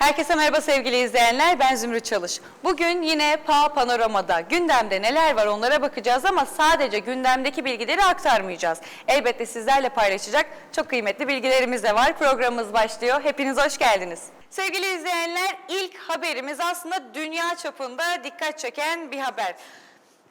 Herkese merhaba sevgili izleyenler. Ben Zümrüt Çalış. Bugün yine PA Panorama'da gündemde neler var onlara bakacağız ama sadece gündemdeki bilgileri aktarmayacağız. Elbette sizlerle paylaşacak çok kıymetli bilgilerimiz de var. Programımız başlıyor. Hepiniz hoş geldiniz. Sevgili izleyenler ilk haberimiz aslında dünya çapında dikkat çeken bir haber.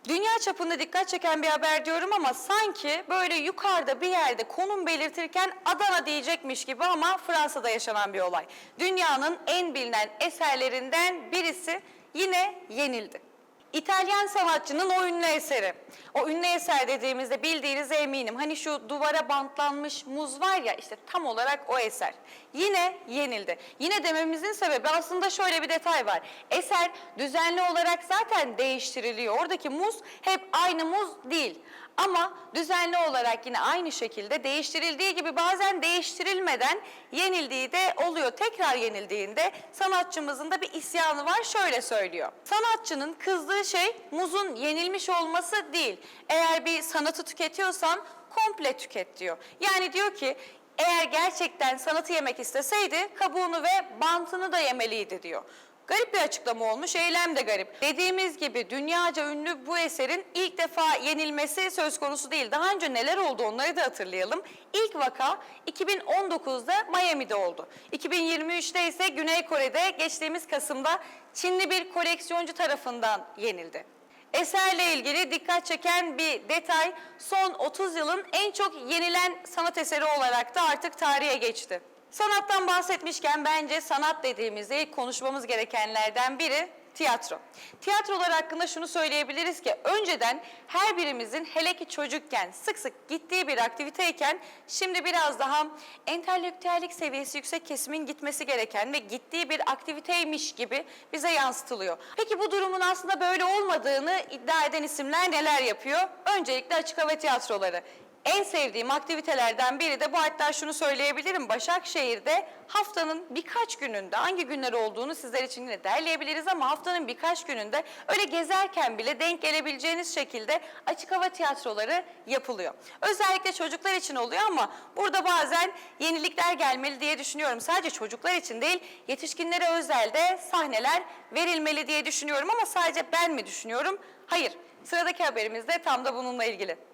Dünya çapında dikkat çeken bir haber diyorum ama sanki böyle yukarıda bir yerde konum belirtirken Adana diyecekmiş gibi ama Fransa'da yaşanan bir olay. Dünyanın en bilinen eserlerinden birisi yine yenildi. İtalyan sanatçının o ünlü eseri. O ünlü eser dediğimizde bildiğinize eminim. Hani şu duvara bantlanmış muz var ya işte tam olarak o eser. Yine yenildi. Yine dememizin sebebi aslında şöyle bir detay var. Eser düzenli olarak zaten değiştiriliyor. Oradaki muz hep aynı muz değil. Ama düzenli olarak yine aynı şekilde değiştirildiği gibi bazen değiştirilmeden yenildiği de oluyor. Tekrar yenildiğinde sanatçımızın da bir isyanı var şöyle söylüyor. Sanatçının kızdığı şey muzun yenilmiş olması değil. Eğer bir sanatı tüketiyorsan komple tüket diyor. Yani diyor ki eğer gerçekten sanatı yemek isteseydi kabuğunu ve bantını da yemeliydi diyor. Garip bir açıklama olmuş, eylem de garip. Dediğimiz gibi dünyaca ünlü bu eserin ilk defa yenilmesi söz konusu değil. Daha önce neler oldu onları da hatırlayalım. İlk vaka 2019'da Miami'de oldu. 2023'te ise Güney Kore'de geçtiğimiz Kasım'da Çinli bir koleksiyoncu tarafından yenildi. Eserle ilgili dikkat çeken bir detay son 30 yılın en çok yenilen sanat eseri olarak da artık tarihe geçti. Sanattan bahsetmişken bence sanat dediğimizde ilk konuşmamız gerekenlerden biri tiyatro. Tiyatrolar hakkında şunu söyleyebiliriz ki önceden her birimizin hele ki çocukken sık sık gittiği bir aktiviteyken şimdi biraz daha entelektüellik seviyesi yüksek kesimin gitmesi gereken ve gittiği bir aktiviteymiş gibi bize yansıtılıyor. Peki bu durumun aslında böyle olmadığını iddia eden isimler neler yapıyor? Öncelikle açık hava tiyatroları. En sevdiğim aktivitelerden biri de bu hatta şunu söyleyebilirim. Başakşehir'de haftanın birkaç gününde hangi günler olduğunu sizler için yine derleyebiliriz ama haftanın birkaç gününde öyle gezerken bile denk gelebileceğiniz şekilde açık hava tiyatroları yapılıyor. Özellikle çocuklar için oluyor ama burada bazen yenilikler gelmeli diye düşünüyorum. Sadece çocuklar için değil yetişkinlere özel de sahneler verilmeli diye düşünüyorum ama sadece ben mi düşünüyorum? Hayır. Sıradaki haberimiz de tam da bununla ilgili.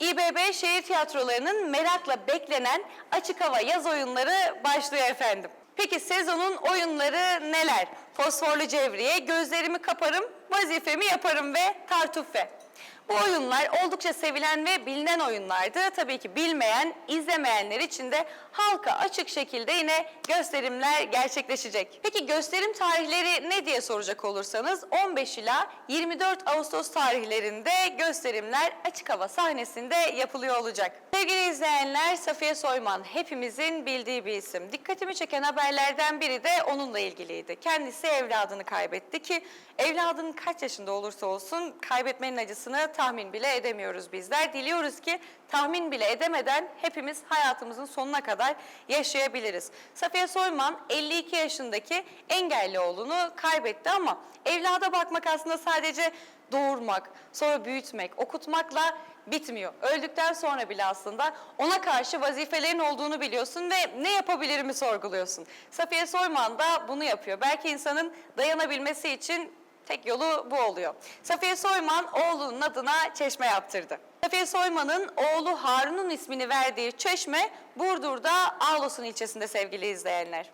İBB şehir tiyatrolarının merakla beklenen açık hava yaz oyunları başlıyor efendim. Peki sezonun oyunları neler? Fosforlu Cevriye, Gözlerimi Kaparım, Vazifemi Yaparım ve Tartuffe. Bu oyunlar oldukça sevilen ve bilinen oyunlardı. Tabii ki bilmeyen, izlemeyenler için de halka açık şekilde yine gösterimler gerçekleşecek. Peki gösterim tarihleri ne diye soracak olursanız 15 ila 24 Ağustos tarihlerinde gösterimler açık hava sahnesinde yapılıyor olacak. Sevgili izleyenler Safiye Soyman hepimizin bildiği bir isim. Dikkatimi çeken haberlerden biri de onunla ilgiliydi. Kendisi evladını kaybetti ki evladının kaç yaşında olursa olsun kaybetmenin acısını tahmin bile edemiyoruz bizler. Diliyoruz ki tahmin bile edemeden hepimiz hayatımızın sonuna kadar yaşayabiliriz. Safiye Soyman 52 yaşındaki engelli oğlunu kaybetti ama evlada bakmak aslında sadece doğurmak, sonra büyütmek, okutmakla bitmiyor. Öldükten sonra bile aslında ona karşı vazifelerin olduğunu biliyorsun ve ne yapabilirimi sorguluyorsun. Safiye Soyman da bunu yapıyor. Belki insanın dayanabilmesi için tek yolu bu oluyor. Safiye Soyman oğlunun adına çeşme yaptırdı. Safiye Soyman'ın oğlu Harun'un ismini verdiği çeşme Burdur'da Ağlosun ilçesinde sevgili izleyenler.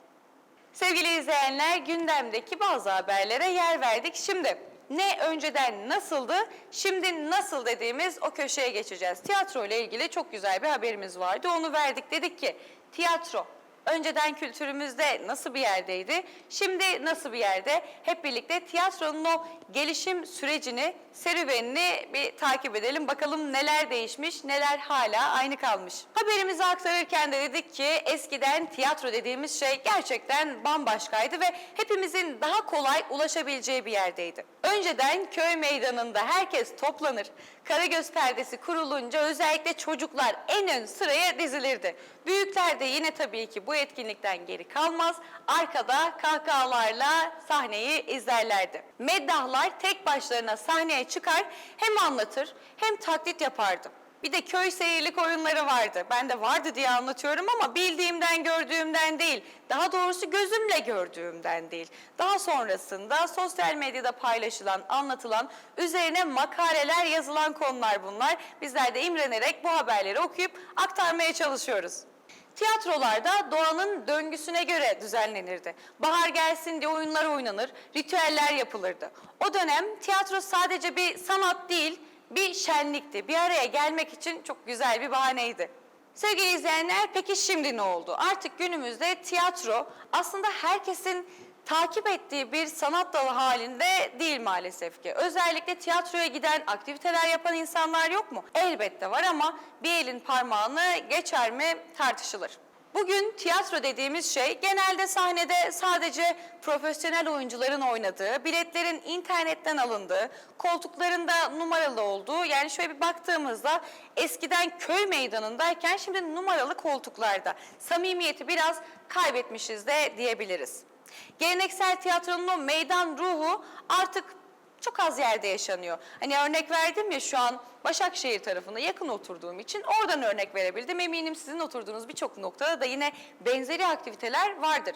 Sevgili izleyenler gündemdeki bazı haberlere yer verdik. Şimdi ne önceden nasıldı, şimdi nasıl dediğimiz o köşeye geçeceğiz. Tiyatro ile ilgili çok güzel bir haberimiz vardı. Onu verdik. Dedik ki tiyatro önceden kültürümüzde nasıl bir yerdeydi, şimdi nasıl bir yerde? Hep birlikte tiyatronun o gelişim sürecini, serüvenini bir takip edelim. Bakalım neler değişmiş, neler hala aynı kalmış. Haberimizi aktarırken de dedik ki eskiden tiyatro dediğimiz şey gerçekten bambaşkaydı ve hepimizin daha kolay ulaşabileceği bir yerdeydi. Önceden köy meydanında herkes toplanır. Karagöz perdesi kurulunca özellikle çocuklar en ön sıraya dizilirdi. Büyükler de yine tabii ki bu etkinlikten geri kalmaz. Arkada kahkahalarla sahneyi izlerlerdi. Meddahlar tek başlarına sahneye çıkar hem anlatır hem taklit yapardı. Bir de köy seyirlik oyunları vardı. Ben de vardı diye anlatıyorum ama bildiğimden, gördüğümden değil. Daha doğrusu gözümle gördüğümden değil. Daha sonrasında sosyal medyada paylaşılan, anlatılan, üzerine makaleler yazılan konular bunlar. Bizler de imrenerek bu haberleri okuyup aktarmaya çalışıyoruz. Tiyatrolarda doğanın döngüsüne göre düzenlenirdi. Bahar gelsin diye oyunlar oynanır, ritüeller yapılırdı. O dönem tiyatro sadece bir sanat değil, bir şenlikti. Bir araya gelmek için çok güzel bir bahaneydi. Sevgili izleyenler peki şimdi ne oldu? Artık günümüzde tiyatro aslında herkesin takip ettiği bir sanat dalı halinde değil maalesef ki. Özellikle tiyatroya giden, aktiviteler yapan insanlar yok mu? Elbette var ama bir elin parmağını geçer mi tartışılır. Bugün tiyatro dediğimiz şey genelde sahnede sadece profesyonel oyuncuların oynadığı, biletlerin internetten alındığı, koltuklarında numaralı olduğu yani şöyle bir baktığımızda eskiden köy meydanındayken şimdi numaralı koltuklarda. Samimiyeti biraz kaybetmişiz de diyebiliriz. Geleneksel tiyatronun o meydan ruhu artık çok az yerde yaşanıyor. Hani örnek verdim ya şu an Başakşehir tarafına yakın oturduğum için oradan örnek verebildim. Eminim sizin oturduğunuz birçok noktada da yine benzeri aktiviteler vardır.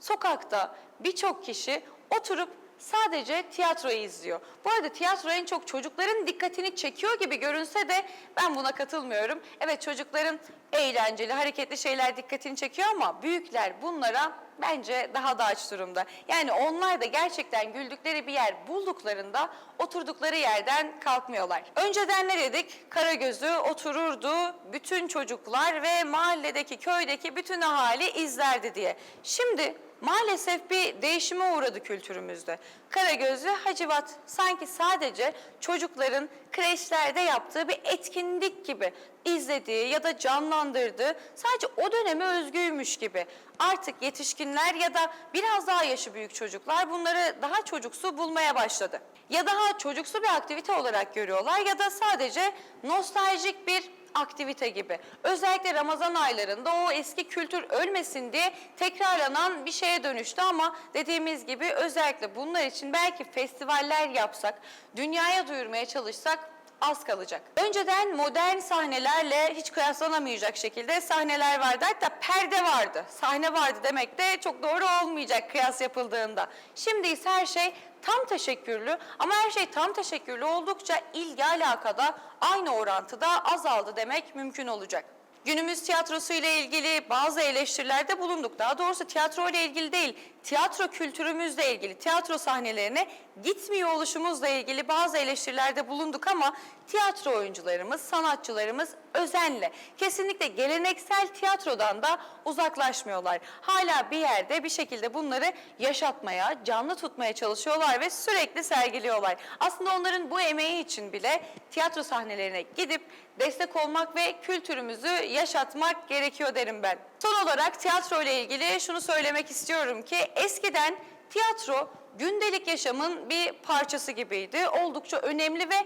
Sokakta birçok kişi oturup sadece tiyatroyu izliyor. Bu arada tiyatro en çok çocukların dikkatini çekiyor gibi görünse de ben buna katılmıyorum. Evet çocukların eğlenceli, hareketli şeyler dikkatini çekiyor ama büyükler bunlara bence daha da aç durumda. Yani onlar da gerçekten güldükleri bir yer bulduklarında oturdukları yerden kalkmıyorlar. Önceden ne dedik? Karagöz'ü otururdu bütün çocuklar ve mahalledeki, köydeki bütün ahali izlerdi diye. Şimdi maalesef bir değişime uğradı kültürümüzde. Karagöz ve Hacivat sanki sadece çocukların kreşlerde yaptığı bir etkinlik gibi izlediği ya da canlandırdığı sadece o döneme özgüymüş gibi. Artık yetişkinler ya da biraz daha yaşı büyük çocuklar bunları daha çocuksu bulmaya başladı. Ya daha çocuksu bir aktivite olarak görüyorlar ya da sadece nostaljik bir aktivite gibi. Özellikle Ramazan aylarında o eski kültür ölmesin diye tekrarlanan bir şeye dönüştü ama dediğimiz gibi özellikle bunlar için belki festivaller yapsak, dünyaya duyurmaya çalışsak az kalacak. Önceden modern sahnelerle hiç kıyaslanamayacak şekilde sahneler vardı. Hatta perde vardı. Sahne vardı demek de çok doğru olmayacak kıyas yapıldığında. Şimdi ise her şey tam teşekkürlü ama her şey tam teşekkürlü oldukça ilgi alakada aynı orantıda azaldı demek mümkün olacak. Günümüz tiyatrosu ile ilgili bazı eleştirilerde bulunduk. Daha doğrusu tiyatro ile ilgili değil, tiyatro kültürümüzle ilgili, tiyatro sahnelerine gitmiyor oluşumuzla ilgili bazı eleştirilerde bulunduk ama tiyatro oyuncularımız, sanatçılarımız özenle, kesinlikle geleneksel tiyatrodan da uzaklaşmıyorlar. Hala bir yerde bir şekilde bunları yaşatmaya, canlı tutmaya çalışıyorlar ve sürekli sergiliyorlar. Aslında onların bu emeği için bile tiyatro sahnelerine gidip destek olmak ve kültürümüzü yaşatmak gerekiyor derim ben. Son olarak tiyatro ile ilgili şunu söylemek istiyorum ki eskiden tiyatro gündelik yaşamın bir parçası gibiydi. Oldukça önemli ve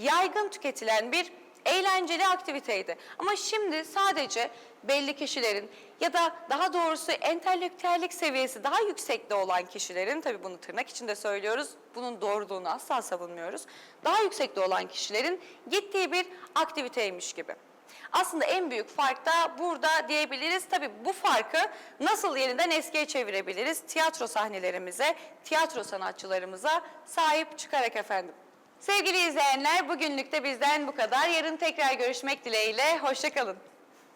yaygın tüketilen bir eğlenceli aktiviteydi. Ama şimdi sadece belli kişilerin ya da daha doğrusu entelektüellik seviyesi daha yüksekte olan kişilerin, tabii bunu tırnak içinde söylüyoruz, bunun doğruluğunu asla savunmuyoruz, daha yüksekte olan kişilerin gittiği bir aktiviteymiş gibi. Aslında en büyük fark da burada diyebiliriz. Tabii bu farkı nasıl yeniden eskiye çevirebiliriz? Tiyatro sahnelerimize, tiyatro sanatçılarımıza sahip çıkarak efendim. Sevgili izleyenler bugünlük de bizden bu kadar. Yarın tekrar görüşmek dileğiyle. Hoşçakalın.